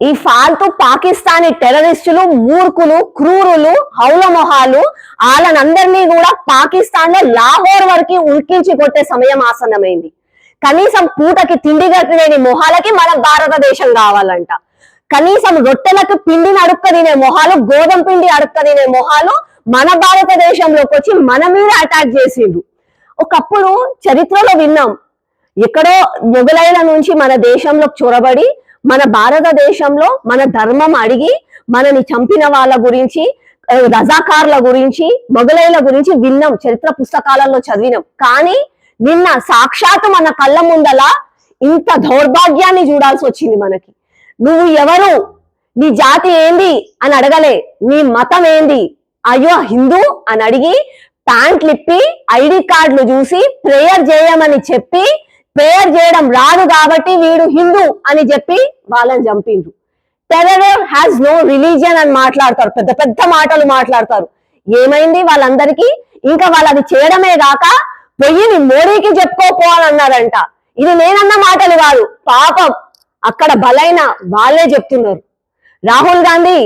ఈ ఫాల్తు పాకిస్తానీ టెర్రరిస్టులు మూర్ఖులు క్రూరులు హౌలమొహాలు వాళ్ళనందరినీ కూడా పాకిస్తాన్లో లాహోర్ వరకు ఉల్కించి కొట్టే సమయం ఆసన్నమైంది. కనీసం పూటకి తిండి లేని మొహాలకి మన భారతదేశం కావాలంట. కనీసం రొట్టెలకు పిండిని అడుక్క తినే మొహాలు గోధుమ పిండి అడుక్క తినే మొహాలు మన భారతదేశంలోకి వచ్చి మన మీద అటాక్ చేసిండ్రు. ఒకప్పుడు చరిత్రలో విన్నాం. ఎక్కడో మొఘలైల నుంచి మన దేశంలో చొరబడి మన భారతదేశంలో మన ధర్మం అడిగి మనని చంపిన వాళ్ళ గురించి రజాకారుల రజాకార్ల గురించి మొఘలైల గురించి విన్నాం చరిత్ర పుస్తకాలలో చదివినాం. కానీ నిన్న సాక్షాత్తు మన కళ్ళ ముందల ఇంత దౌర్భాగ్యాన్ని చూడాల్సి వచ్చింది మనకి. నువ్వు ఎవరు? నీ జాతి ఏంది? అని అడగలే. నీ మతం ఏంది? అయ్యో హిందూ? అని అడిగి ప్యాంట్లు ఇప్పి ఐడి కార్డులు చూసి ప్రేయర్ చేయమని చెప్పి ప్రేయర్ చేయడం రాదు కాబట్టి వీడు హిందూ అని చెప్పి వాళ్ళని చంపిండ్రు. టెర్రర్ హ్యాస్ నో రిలీజియన్ అని మాట్లాడతారు. పెద్ద పెద్ద మాటలు మాట్లాడతారు. ఏమైంది వాళ్ళందరికీ? ఇంకా వాళ్ళు అది చేయడమే కాక పొయ్యిని మోడీకి చెప్పుకోపోవాలన్నారంట ఇది నేనన్న మాటలు కాదు. పాపం అక్కడ బలైన వాళ్ళే చెప్తున్నారు. రాహుల్ గాంధీ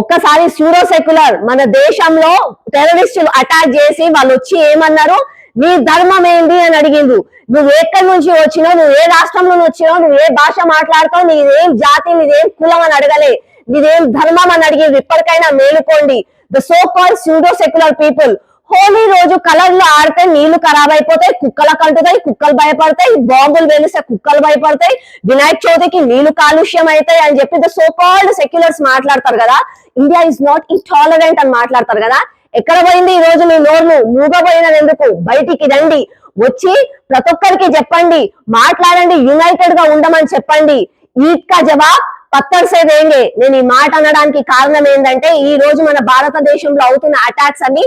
ఒక్కసారి సూడో సెక్యులర్ మన దేశంలో టెర్రరిస్టులు అటాక్ చేసి వాళ్ళు వచ్చి ఏమన్నారు? నీ ధర్మం ఏంది అని అడిగిండు. నువ్వు ఎక్కడి నుంచి వచ్చినావు? నువ్వు ఏ రాష్ట్రం నుంచి వచ్చినావు? నువ్వు ఏ భాష మాట్లాడతావు? నీదేం జాతి నీదేం కులం అని అడగలే. నీదేం ధర్మం అని అడిగింది ఇప్పటికైనా మేలుకోండి. The so call pseudo secular people Holi రోజు కలర్లు ఆడితే నీళ్ళు ఖరాబ్ అయిపోతాయి కుక్కలకు అంటుతాయి కుక్కలు భయపడతాయి బాంబులు వేలిస్తే కుక్కలు భయపడతాయి వినాయక చవితికి నీళ్ళు కాలుష్యం అవుతాయి అని చెప్పి ద సో కాల్డ్ సెక్యులర్స్ మాట్లాడతారు కదా. ఇండియా ఇస్ నాట్ ఇంటాలరెంట్ అని మాట్లాడతారు కదా. ఎక్కడ పోయింది ఈ రోజు మీ నోర్లు? మూగపోయినది ఎందుకు? బయటికి రండి. వచ్చి ప్రతి ఒక్కరికి చెప్పండి. మాట్లాడండి యునైటెడ్గా ఉండమని చెప్పండి. ఈద్ కా జవాబ్ పత్తర్సేదేంగే నేను ఈ మాట అనడానికి కారణం ఏంటంటే ఈ రోజు మన భారతదేశంలో అవుతున్న అటాక్స్ అన్ని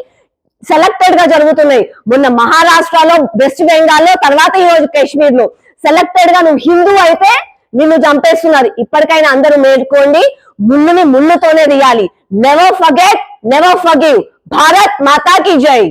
సెలెక్టెడ్గా జరుగుతున్నాయి. మొన్న మహారాష్ట్రలో వెస్ట్ బెంగాల్లో తర్వాత ఈ రోజు కాశ్మీర్లో సెలెక్టెడ్గా నువ్వు హిందూ అయితే నిన్ను చంపేస్తున్నారు. ఇప్పటికైనా అందరూ మేర్కోండి ముళ్ళుని ముళ్ళుతోనే తీయాలి. Never forget never forgive Bharat మాతాకి జై